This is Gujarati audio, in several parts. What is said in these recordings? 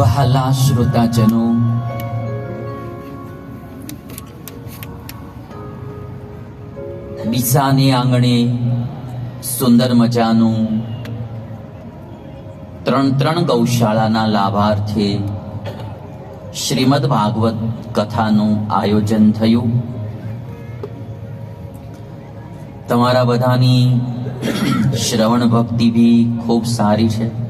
વહાલા શ્રોતાજનો. ડીસાની આંગણે સુંદર મજાનું ત્રણ ત્રણ ગૌશાળાના લાભાર્થે શ્રીમદ ભાગવત કથાનું આયોજન થયું. તમારા બધાની શ્રવણ ભક્તિ બી ખૂબ સારી છે.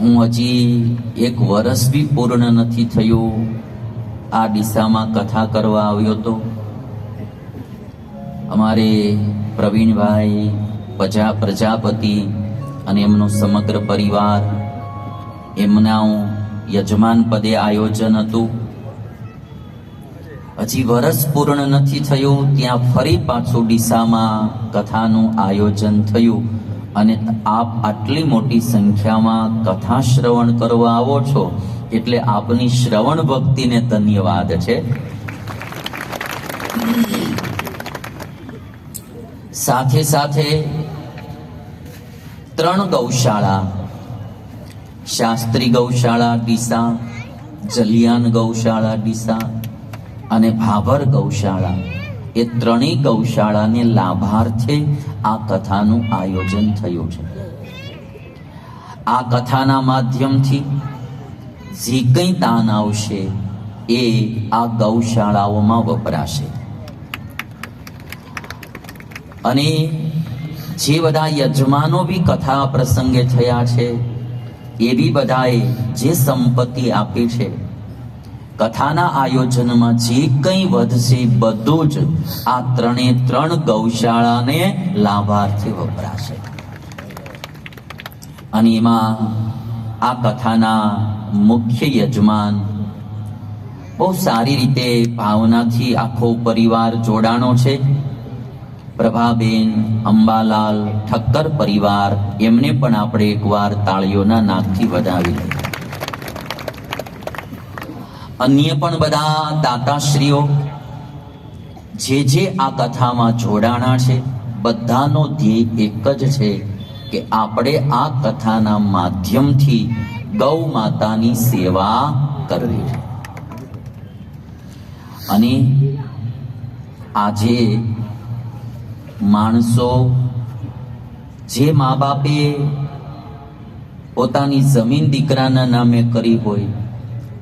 હું હજી એક વર્ષ બી પૂર્ણ નથી થયું. આ દિશામાં કથા કરવા આવ્યો તો. અમારે પ્રવીણભાઈ પ્રજા, પ્રજાપતિ અને એમનો સમગ્ર પરિવાર, એમના યજમાન પદે આયોજન હતું. હજી વરસ પૂર્ણ નથી થયું, ત્યાં ફરી પાછું ડીસામાં કથાનું આયોજન થયું. અને આપ આટલી મોટી સંખ્યામાં કથા શ્રવણ કરવા આવો છો, એટલે આપની શ્રવણ ભક્તિને ધન્યવાદ છે. સાથે સાથે ત્રણ ગૌશાળા, શાસ્ત્રી ગૌશાળા ડીસા, જલિયાન ગૌશાળા ડીસા અને ભાભર ગૌશાળા. એ ત્રણેય ગૌશાળાને લાભાર્થે આ કથાનું આયોજન થયું છે. આ કથાના માધ્યમથી જે કંઈ દાન આવશે એ આ ગૌશાળાઓમાં વપરાશે. અને જે બધા યજમાનો બી કથા પ્રસંગે થયા છે, એ બી બધાએ જે સંપત્તિ આપી છે કથાના આયોજનમાં જે કંઈ વધશે બધું જ આ ત્રણે ત્રણ ગૌશાળાને લાભાર્થે વપરાશે. અને એમાં આ કથાના મુખ્ય યજમાન બહુ સારી રીતે ભાવનાથી આખો પરિવાર જોડાણો છે. પ્રભાબેન, અંબાલાલ, ઠક્કર પરિવાર, એમને પણ આપણે એકવાર તાળીઓના નાકથી વધાવી લઈએ. અન્ય પણ બધા દાતાશ્રીઓ, જે જે આ કથામાં જોડાણા છે, બધાનો ધ્યેય એક જ છે કે આપણે આ કથાના માધ્યમથી ગૌ માતાની સેવા કરવી. અને આજે માણસો જે મા બાપે પોતાની જમીન દીકરાના નામે કરી હોય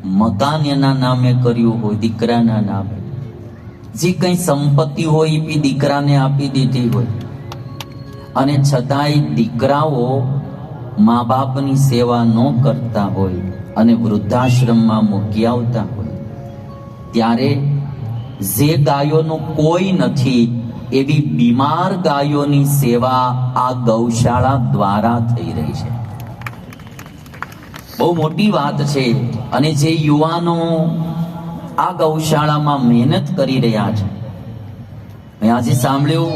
મકાન એના નામે કર્યું હોય, દીકરાના નામે. જે કંઈ સંપત્તિ હોય, એ બી દીકરાને આપી દીધી હોય. અને છતાંય દીકરાઓ મા બાપની સેવા ન કરતા હોય અને વૃદ્ધાશ્રમમાં મૂકી આવતા હોય. ત્યારે જે ગાયોનું કોઈ નથી, એવી બીમાર ગાયોની સેવા આ ગૌશાળા દ્વારા થઈ રહી છે. બહુ મોટી વાત છે. અને જે યુવાનો આ ગૌશાળામાં મહેનત કરી રહ્યા છે. મેં આજે સાંભળ્યું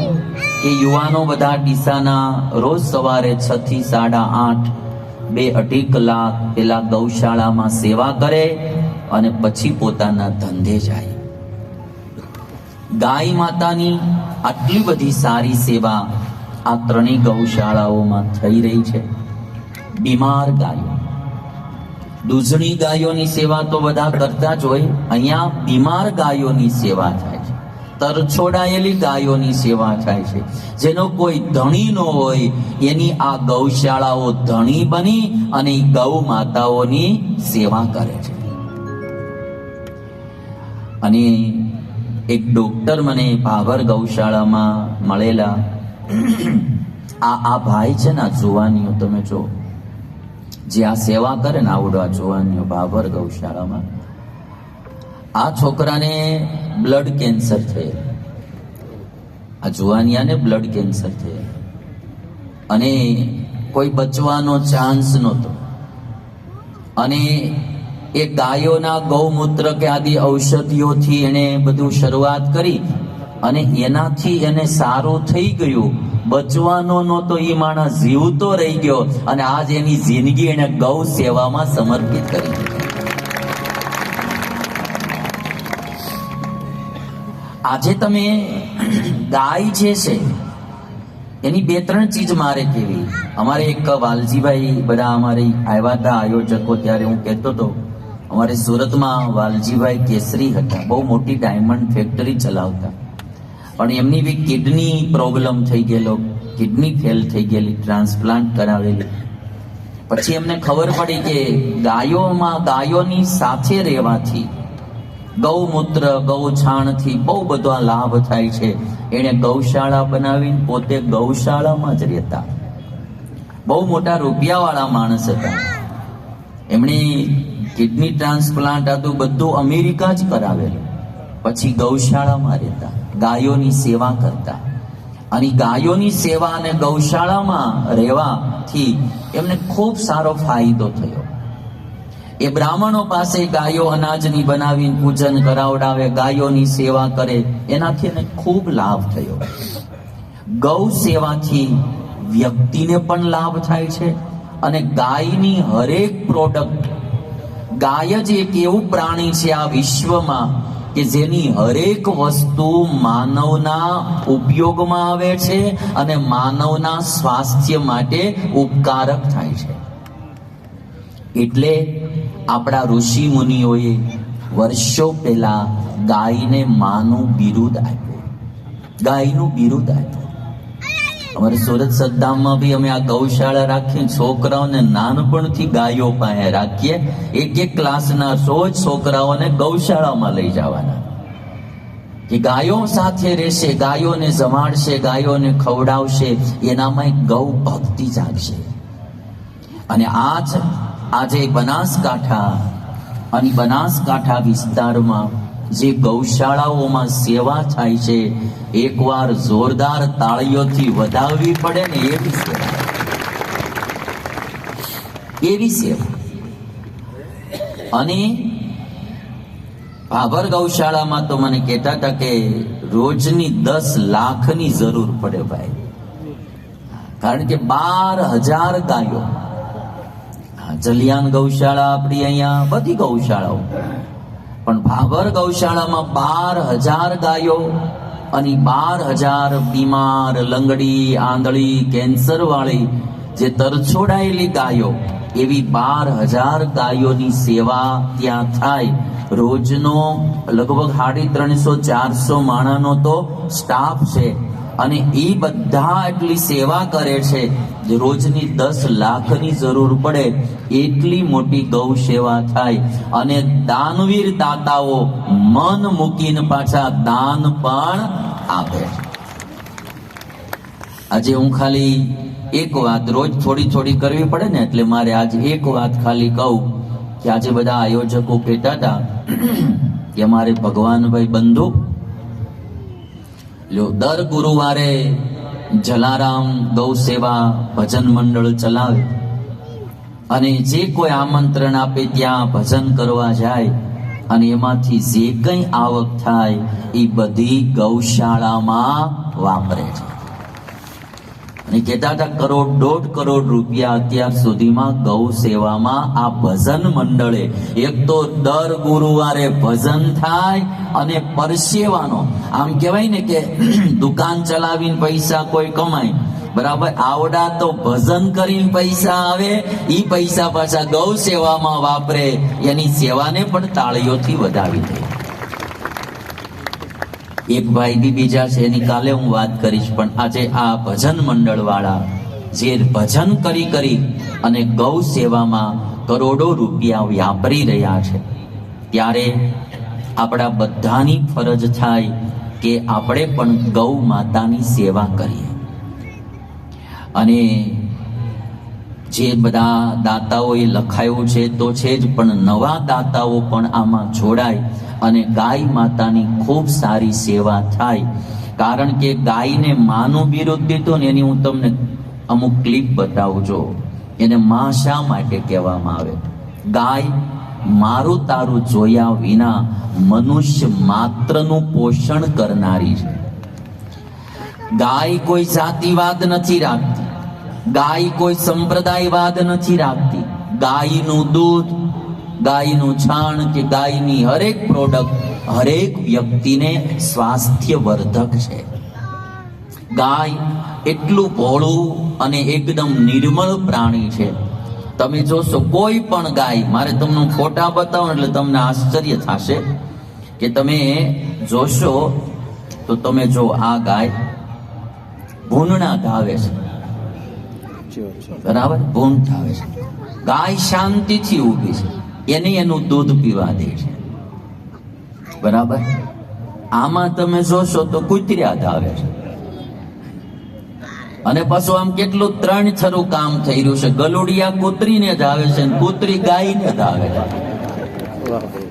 કે યુવાનો બધા ડીસાના રોજ સવારે છ થી સાડા આઠ, બે અઢી કલાક પેલા ગૌશાળામાં સેવા કરે અને પછી પોતાના ધંધે જાય. ગાય માતાની આટલી બધી સારી સેવા આ ત્રણેય ગૌશાળાઓમાં થઈ રહી છે. બીમાર ગાયો. દૂધણી ગાયોની સેવા તો બધા કરતા જ હોય. અહીંયા બીમાર ગાયોની સેવા થાય છે. તરછોડાયેલી ગાયોની સેવા થાય છે. જેનો કોઈ ધણી ન હોય, એની આ ગૌશાળાઓ ધણી બની અને ગૌ માતાઓની સેવા કરે છે. અને એક ડોક્ટર મને ભાભર ગૌશાળામાં મળેલા. આ આ ભાઈ છે ને જુવાનીઓ, તમે જો. જે આ સેવા કરે ને આવડો આ બાબર ગૌશાળામાં, આ છોકરાને બ્લડ કેન્સર થયેલ. આ જુવાનિયાને બ્લડ કેન્સર થયેલ. અને કોઈ બચવાનો ચાન્સ નહોતો. અને એ ગાયોના ગૌમૂત્ર કે આદિ ઔષધિઓથી એણે બધું શરૂઆત કરી અને એનાથી એને સારું થઈ ગયું. બચવાનો નહોતો એ માણસ જીવતો રહી ગયો અને આજ એની જિંદગી એને ગૌ સેવામાં સમર્પિત કરી આજે તમે ગાય જે છે, એની બે ત્રણ ચીજ મારે કેવી. અમારે એક વાલજીભાઈ બધા અમારી આવ્યા હતા આયોજકો ત્યારે હું કહેતો હતો, અમારે સુરતમાં વાલજીભાઈ કેસરી હતા. બહુ મોટી ડાયમંડ ફેક્ટરી ચલાવતા. પણ એમની બી કિડની પ્રોબ્લેમ થઈ ગયેલો. કિડની ફેલ થઈ ગયેલી, ટ્રાન્સપ્લાન્ટ કરાવેલી. પછી એમને ખબર પડી કે ગાયોમાં, ગાયોની સાથે રહેવાથી ગૌમૂત્ર, ગૌછાણથી બહુ બધા લાભ થાય છે. એણે ગૌશાળા બનાવીને પોતે ગૌશાળામાં જ રહેતા. બહુ મોટા રૂપિયાવાળા માણસ હતા. એમણે કિડની ટ્રાન્સપ્લાન્ટ હતું બધું અમેરિકા જ કરાવેલું. પછી ગૌશાળામાં રહેતા. ગાયોની સેવા કરતા. અને ગાયોની સેવા અને ગૌશાળામાં રહેવાથી એમને ખૂબ સારો ફાયદો થયો. એ બ્રાહ્મણો પાસે ગાયો અનાજની બનાવીને પૂજન કરાવડાવે, ગાયોની સેવા કરે, એનાથી એને ખૂબ લાભ થયો. ગૌ સેવાથી વ્યક્તિને પણ લાભ થાય છે અને ગાયની હરેક પ્રોડક્ટ ગાય જ એક એવું પ્રાણી છે આ વિશ્વમાં કે જેની હરેક વસ્તુ માનવના ઉપયોગમાં આવે છે અને માનવના સ્વાસ્થ્ય માટે ઉપકારક થાય છે. એટલે આપણા ઋષિ મુનિઓએ વર્ષો પહેલા ગાયને માનું બિરુદ આપ્યું. ગાયનું બિરુદ આપ્યું. અમારે સુરત સદ્દામમાં બી અમે આ ગૌશાળા રાખીએ, છોકરાઓને નાનપણથી ગાયો પાસે રાખીએ, એક એક ક્લાસના રોજ છોકરાઓને ગૌશાળામાં લઈ જવાના. કે ગાયો સાથે રહેશે, ગાયોને જમાડશે, ગાયોને ખવડાવશે, એનામાં ગૌ ભક્તિ જાગશે. અને આજ, આજે બનાસકાંઠા, અને બનાસકાંઠા વિસ્તારમાં જે ગૌશાળાઓમાં સેવા થાય છે, એકવાર જોરદાર તાળીઓથી વધાવવી પડે ને એવી સેવા. એવી સેવા. અને ભાભર ગૌશાળામાં તો મને કહેતા હતા કે રોજની દસ લાખની જરૂર પડે ભાઈ. કારણ કે બાર હજાર ગાયો. જલિયાન ગૌશાળા આપણી અહીંયા, બધી ગૌશાળાઓ. પણ ભાભર ગૌશાળામાં બાર હજાર ગાયો અને બાર હજાર બીમાર લંગડી, આંધળી, કેન્સર વાળી જે તરછોડાયેલી ગાયો, એવી બાર હજાર ગાયોની સેવા ત્યાં થાય. રોજનો લગભગ સાડી ત્રણસો ચારસો માણાનો તો સ્ટાફ છે. અને એ બધા એટલી સેવા કરે છે રોજની દસ લાખની જરૂર પડે, એટલી મોટી ગૌ સેવા થાય. અને દાનવીર દાતાઓ મન મૂકીને પાછા દાન પણ આપે. આજે હું ખાલી એક વાત રોજ થોડી થોડી કરવી પડે ને, એટલે મારે આજે એક વાત ખાલી કહું કે આજે બધા આયોજકો કહેતા હતા કે અમારે ભગવાનભાઈ બંધુ લ્યો, દર ગુરુવારે જલારામ ગૌ સેવા ભજન મંડળ ચલાવે. અને જે કોઈ આમંત્રણ આપે ત્યાં ભજન કરવા જાય અને એમાંથી જે કંઈ આવક થાય, એ બધી ગૌશાળામાં વાપરે છે. અને કહેતા હતા, કરોડ દોઢ કરોડ રૂપિયા અત્યાર સુધીમાં ગૌ સેવામાં આ ભજન મંડળે. એક તો દર ગુરુવારે ભજન થાય અને પરસેવાનો. આમ કહેવાય ને કે દુકાન ચલાવીને પૈસા કોઈ કમાય. બરાબર? આવડા તો ભજન કરીને પૈસા આવે એ પૈસા પાછા ગૌ સેવામાં વાપરે. એની સેવાને પણ તાળીઓથી વધાવી દે. એક ભાઈ બી બીજા છે, એની કાલે હું વાત કરીશ, પણ આજે આ ભજન મંડળ વાળા જે ભજન કરી કરી અને ગૌ સેવામાં કરોડો રૂપિયા વ્યાપરી રહ્યા છે. ત્યારે આપણા બધાની ફરજ થાય કે આપણે પણ ગૌ માતાની સેવા કરીએ. અને જે બધા દાતાઓએ લખાયું છે તો છે જ, પણ નવા દાતાઓ પણ આમાં જોડાય અને ગાય માતાની ખૂબ સારી સેવા થાય. કારણ કે ગાયને માનું વિરોધ દીધું ને એની હું તમને અમુક ક્લિપ બતાવું છું એને મા શા માટે કહેવામાં આવે? ગાય મારું તારું જોયા વિના મનુષ્ય માત્રનું પોષણ કરનારી છે. ગાય કોઈ જાતિવાદ નથી રાખતી. ગાય કોઈ સંપ્રદાયવાદ નથી રાખતી. ગાયનું દૂધ, ગાયનું છાણ કે ગાયની હરેક પ્રોડક્ટ હરેક વ્યક્તિને સ્વાસ્થ્યવર્ધક છે. ગાય એટલું ભોળું અને એકદમ નિર્મળ પ્રાણી છે. તમે જોશો કોઈ પણ ગાય, મારે તમને ફોટા બતાવો એટલે તમને આશ્ચર્ય થશે કે તમે જોશો તો તમે જો આ ગાય ભૂંડણા ધાવે છે. બરાબર? ભૂંડ ધાવે છે. ગાય શાંતિથી ઊભી છે. એને એનું દૂધ પીવા દે છે. બરાબર? આમાં તમે જોશો તો કુતર્યા ધાવે છે. અને પાછું આમ કેટલું ત્રણ છરું કામ થઈ રહ્યું છે. ગલુડિયા કૂતરીને ધાવે આવે છે કૂતરી ગાયને ધાવે છે.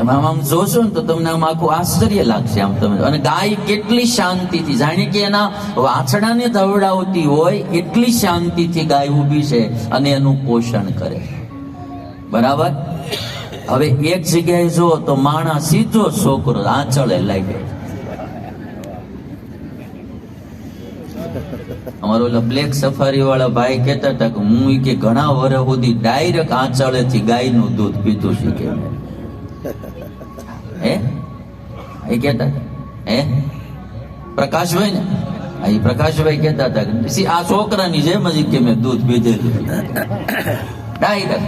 તમે આમ આમ જોશો ને તો તમને આમ આખું આશ્ચર્ય લાગશે આમ તમે. અને ગાય કેટલી શાંતિથી, જાણે કે એના વાછડાને ધવડાવતી હોય એટલી શાંતિથી ગાય ઊભી છે અને એનું પોષણ કરે. બરાબર? હવે એક જગ્યાએ જો તો માણસ સીધો છોકરો આંચળે લાગ્યો. અમારો ઓલા બ્લેક સફારી વાળા ભાઈ કહેતા હતા કે હું કે ઘણા વર્ષ સુધી ડાયરેક્ટ આંચળેથી ગાયનું દૂધ પીતું શીખે હે? એ કહેતા હતા. હે? પ્રકાશભાઈ ને? એ પ્રકાશભાઈ કહેતા હતા "સી, આ છોકરાની જેમ જ કે મેં દૂધ પીધેલું.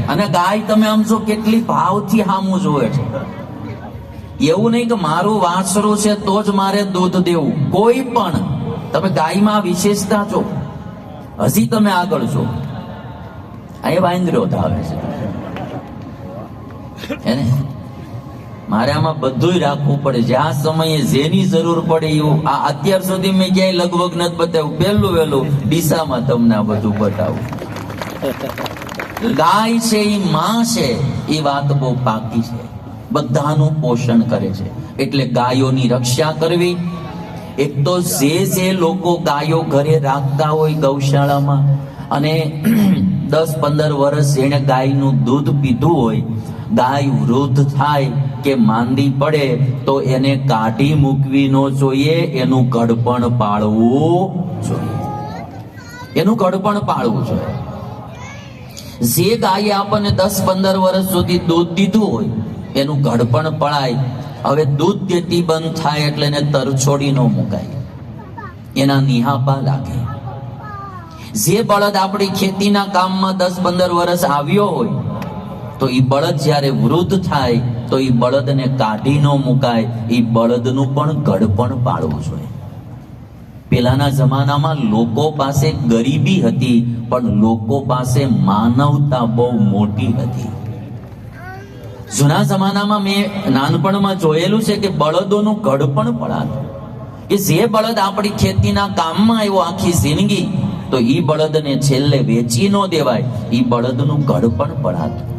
અને ગાય તમે આમ જો કેટલી ભાવથી હામું જોવે છે. એવું નહીં કે મારું વાંસરું છે તો જ મારે દૂધ દેવું. કોઈ પણ તમે ગાયમાં વિશેષતા છો. હજી તમે આગળ છો. એ વાંદરો ધાવે છે. એને મારે આમાં બધુંય રાખવું પડે. જ્યાં સમયે જેની જરૂર પડે એવું, આ અત્યાર સુધી મેં ક્યાંય લગભગ નથી બતાવ્યું. પહેલું વહેલું ડીસામાં તમને આ બધું બતાવું. ગાય છે એ માં છે એ વાત બહુ પાકી છે. બધાનું પોષણ કરે છે. એટલે ગાયોની રક્ષા કરવી. એક તો જે જે લોકો ગાયો ઘરે રાખતા હોય ગૌશાળામાં, અને દસ પંદર વર્ષ જેણે ગાયનું દૂધ પીધું હોય, ગાય વૃદ્ધ થાય કે માંદી પડે તો એને કાઢી મૂકવી ન જોઈએ. એનું ગડપણ પાળવું જોઈએ. એનું ગડપણ પાળવું જોઈએ. જે ગાયે આપણને દસ પંદર વર્ષ સુધી દૂધ દીધું હોય, એનું ઘડપણ પડાય હવે દૂધ દેતી બંધ થાય એટલે એને તરછોડી ન મુકાય. એના નિહાપા લાગે. જે બળદ આપણી ખેતીના કામમાં દસ પંદર વર્ષ આવ્યો હોય, તો એ બળદ જ્યારે વૃદ્ધ થાય તો એ બળદને કાઢી ન મુકાય એ બળદનું પણ ગડપણ પાડવું જોઈએ. પેલાના જમાનામાં લોકો પાસે ગરીબી હતી, પણ લોકો પાસે માનવતા બહુ મોટી હતી. જૂના જમાનામાં મેં નાનપણમાં જોયેલું છે કે બળદોનું ગડપણ પડાતું. કે જે બળદ આપણી ખેતીના કામમાં આવ્યો આખી જિંદગી, તો એ બળદને છેલ્લે વેચી ન દેવાય એ બળદનું ગડપણ પડાતું.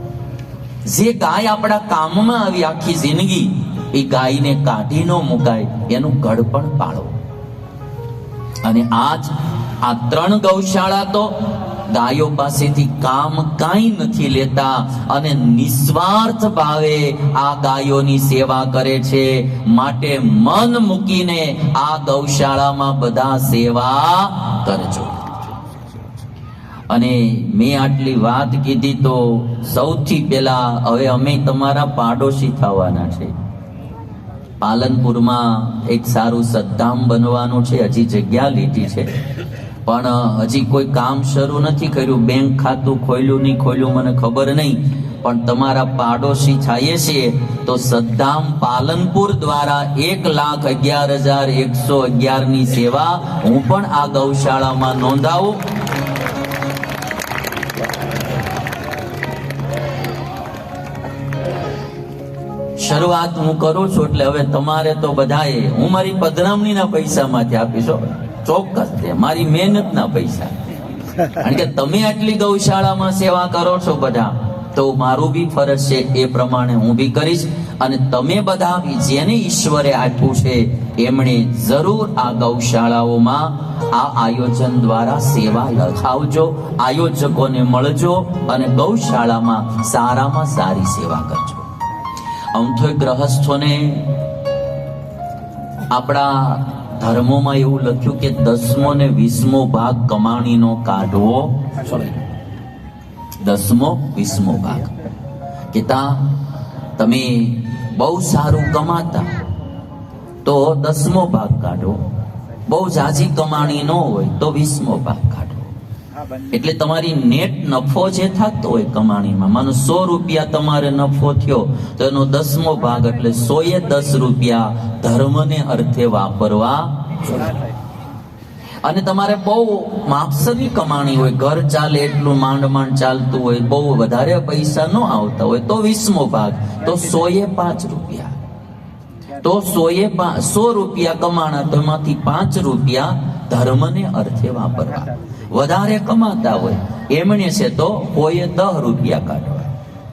જે ગાય આપણા કામમાં આવી આખી જિંદગી, એ ગાયને કાઢી ન મુકાય, એનું ગળપણ પાડો અને આજ આ ત્રણ ગૌશાળા તો ગાયો પાસેથી કામ કાંઈ નથી લેતા અને નિસ્વાર્થ ભાવે આ ગાયોની સેવા કરે છે. માટે મન મૂકીને આ ગૌશાળામાં બધા સેવા કરજો. અને મેં આટલી વાત કીધી તો સૌથી પહેલા હવે અમે તમારા પાડોશી થવાના છે. પાલનપુરમાં એક સારું સદ્ધામ બનવાનું છે, હજી જગ્યા લીધી છે. પણ હજી કોઈ કામ શરૂ નથી કર્યું, બેંક ખાતું ખોલ્યું નહીં, ખોલ્યું મને ખબર નહીં. પણ તમારા પાડોશી થાય છીએ તો સદ્દામ પાલનપુર દ્વારા એક લાખ અગિયાર હજાર એકસો અગિયારની સેવા હું પણ આ ગૌશાળામાં નોંધાવું. શરૂઆત હું કરું છું એટલે હવે તમારે તો બધાએ હું મારી પધરામણીના પૈસામાંથી આપીશ ચોક્કસ છે, મારી મહેનતના પૈસા. કારણ કે તમે આટલી ગૌશાળામાં સેવા કરો છો બધા, તો મારું બી ફરજ છે એ પ્રમાણે હું બી કરીશ અને તમે બધા જેને ઈશ્વરે આપ્યું છે, એમણે જરૂર આ ગૌશાળાઓમાં આ આયોજન દ્વારા સેવા લખાવજો, આયોજકોને મળજો અને ગૌશાળામાં સારામાં સારી સેવા કરજો. આમ તો ગ્રહસ્થોને આપણા ધર્મોમાં એવું લખ્યું કે દસમો ને વીસમો ભાગ કમાણીનો કાઢવો. દસમો વીસમો ભાગ. કે તા તમે બહુ સારું કમાતા તો દસમો ભાગ કાઢો. બહુ ઝાઝી કમાણી ન હોય તો વીસમો ભાગ કાઢો. એટલે તમારી નેટ નફો જે થતો હોય કમાણીમાં, માનો સો રૂપિયા તમારે નફો થયો, તો એનો દસમો ભાગ એટલે સોએ દસ રૂપિયા ધર્મને અર્થે વાપરવા. અને તમારે બહુ માપસની કમાણી હોય, ઘર ચાલે એટલું માંડ માંડ ચાલતું હોય, બહુ વધારે પૈસા ન આવતા હોય, તો વીસમો ભાગ, તો સો એ પાંચ રૂપિયા. તો સો એ પા- સો રૂપિયા કમાણા, તો એમાંથી પાંચ રૂપિયા ધર્મને અર્થે વાપરવા. વધારે કમાતા હોય, એમણે છે તો કોઈએ દહ રૂપિયા કાઢવા.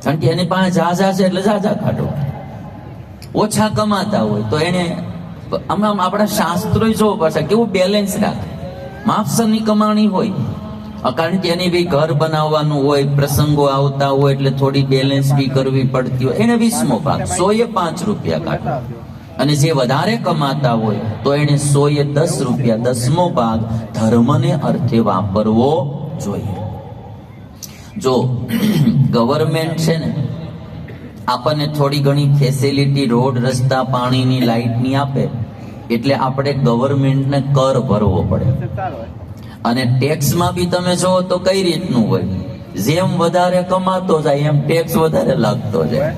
કારણ કે એની પાસે ઝાઝા છે એટલે ઝાઝા કાઢવા ઓછા કમાતા હોય તો એને આમ આપણા શાસ્ત્રો જોવો પડશે, કેવું બેલેન્સ રાખે. માપસરની કમાણી હોય કારણ કે એની બી ઘર બનાવવાનું હોય, પ્રસંગો આવતા હોય એટલે થોડી બેલેન્સ બી કરવી પડતી હોય. એને વીસમો ભાગ એ પાંચ રૂપિયા કાઢો. અને જે વધારે કમાતા હોય, તો એને સો એ દસ રૂપિયા, દસમો ભાગ ધર્મને અર્થે વાપરવો જોઈએ. જો ગવર્મેન્ટ છે ને, આપણને થોડી ઘણી ફેસિલિટી રોડ, રસ્તા, પાણીની લાઇટની આપે, એટલે આપણે ગવર્મેન્ટને કર ભરવો પડે. અને ટેક્સમાં બી તમે જો તો કઈ રીતનું હોય? જેમ વધારે કમાતો જાય, એમ ટેક્સ વધારે લાગતો જાય.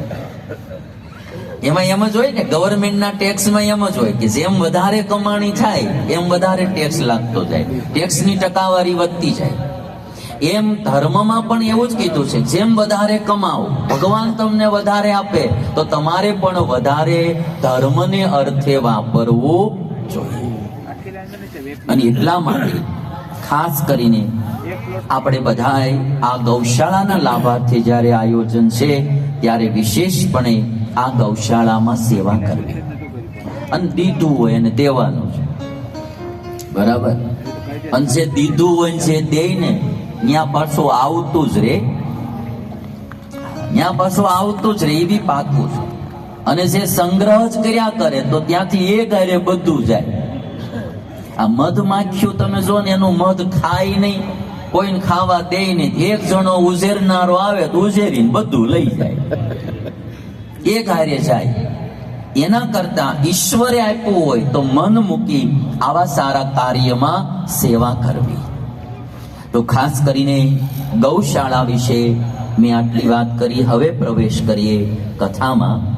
એમાં એમ જ હોય ને ગવર્મેન્ટના ટેક્સમાં એમ જ હોય કે જેમ વધારે કમાણી થાય, એમ વધારે ટેક્સ લાગતો જાય. ટેક્સની ટકાવારી વધતી જાય. એમ ધર્મમાં પણ એવું જ કીધું છે, જેમ વધારે કમાઓ, ભગવાન તમને વધારે આપે, તો તમારે પણ વધારે ધર્મને અર્થે વાપરવું જોઈએ. અને એટલા માટે ખાસ કરીને આપણે બધાએ આ ગૌશાળાના લાભાર્થી જ્યારે આયોજન છે, ત્યારે વિશેષપણે આ ગૌશાળામાં સેવા કરવી. અને દીધું હોય અને દેવાનું છે. બરાબર? અને જે દીધું હોય જે દે ને ત્યાં પાછું આવતું જ રે. ત્યાં પાછું આવતું જ રે, એ બી પાકું છે. અને જે સંગ્રહ જ કર્યા કરે, તો ત્યાંથી એ કરે બધું જાય. આ મધ માખ્યું તમે જો ને, એનું મધ ખાય નહીં. કોઈને ખાવા દે નહીં. એક જણો ઉઝેરનારો આવે તો ઉઝેરીને બધું લઈ જાય. એ કાર્ય જાય. એના કરતા ઈશ્વરે આપ્યું હોય તો મન મૂકી આવા સારા કાર્યમાં સેવા કરવી. તો ખાસ કરીને ગૌશાળા વિશે મેં આટલી વાત કરી, હવે પ્રવેશ કરીએ કથામાં.